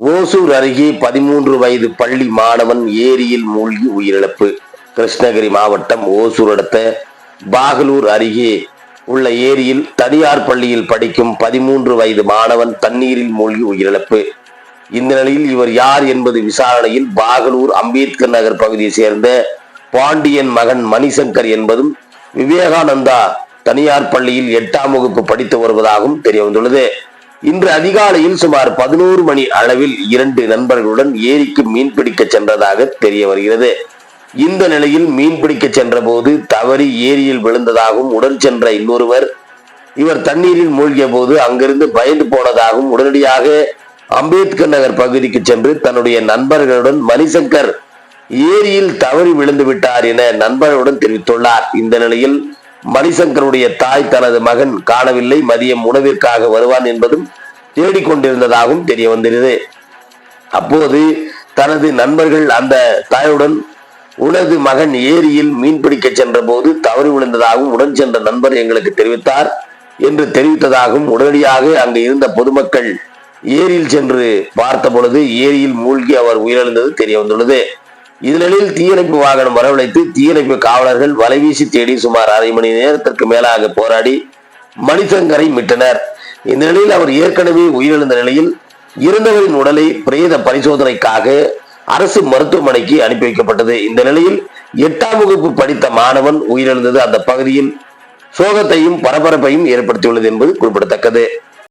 ஓசூர் அருகே பதிமூன்று வயது பள்ளி மாணவன் ஏரியில் மூழ்கி உயிரிழப்பு. கிருஷ்ணகிரி மாவட்டம் ஓசூர் அடுத்த பாகலூர் அருகே உள்ள ஏரியில் தனியார் பள்ளியில் படிக்கும் பதிமூன்று வயது மாணவன் தண்ணீரில் மூழ்கி உயிரிழப்பு. இந்த நிலையில் இவர் யார் என்பது விசாரணையில் பாகலூர் அம்பேத்கர் நகர் பகுதியை சேர்ந்த பாண்டியன் மகன் மணிசங்கர் என்பதும் விவேகானந்தா தனியார் பள்ளியில் எட்டாம் வகுப்பு படித்து வருவதாகவும் தெரிய வந்துள்ளது இன்று அதிகாலையில் சுமார் பதினோரு மணி அளவில் இரண்டு நண்பர்களுடன் ஏரிக்கு மீன் பிடிக்க சென்றதாக தெரிய வருகிறது. இந்த நிலையில் மீன் பிடிக்க சென்ற போது தவறி ஏரியில் விழுந்ததாகவும் உடன் சென்ற இன்னொருவர் இவர் தண்ணீரில் மூழ்கிய போது அங்கிருந்து பயந்து போனதாகவும் உடனடியாக அம்பேத்கர் நகர் பகுதிக்கு சென்று தன்னுடைய நண்பர்களுடன் மணிசங்கர் ஏரியில் தவறி விழுந்து விட்டார் என நண்பர்களுடன் தெரிவித்துள்ளார். இந்த நிலையில் மணிசங்கருடைய தாய் தனது மகன் காணவில்லை. மதியம் உணவிற்காக வருவான் என்பதும் தேடிக்கொண்டிருந்ததாகவும் தெரிய வந்திருந்தது அப்போது தனது நண்பர்கள் அந்த தாயுடன் உனது மகன் ஏரியில் மீன் பிடிக்க சென்ற போது தவறி விழுந்ததாகவும் உடன் சென்ற நண்பர் எங்களுக்கு தெரிவித்தார் என்று தெரிவித்ததாகவும் உடனடியாக அங்கு இருந்த பொதுமக்கள் ஏரியில் சென்று பார்த்த பொழுது ஏரியில் மூழ்கி அவர் உயிரிழந்தது தெரிய வந்துள்ளது இதனிடையில் தீயணைப்பு வாகனம் வரவழைத்து தீயணைப்பு காவலர்கள் வலைவீசி தேடி சுமார் அரை மணி நேரத்திற்கு மேலாக போராடி மணிசங்கரை மிட்டனர். இந்த நிலையில் அவர் ஏற்கனவே உயிரிழந்த நிலையில் இருந்தவரின் உடலை பிரேத பரிசோதனைக்காக அரசு மருத்துவமனைக்கு அனுப்பி வைக்கப்பட்டது. இந்த நிலையில் எட்டாம் வகுப்பு படித்த மாணவன் உயிரிழந்தது. அந்த பகுதியில் சோகத்தையும் பரபரப்பையும் ஏற்படுத்தியுள்ளது என்பது குறிப்பிடத்தக்கது.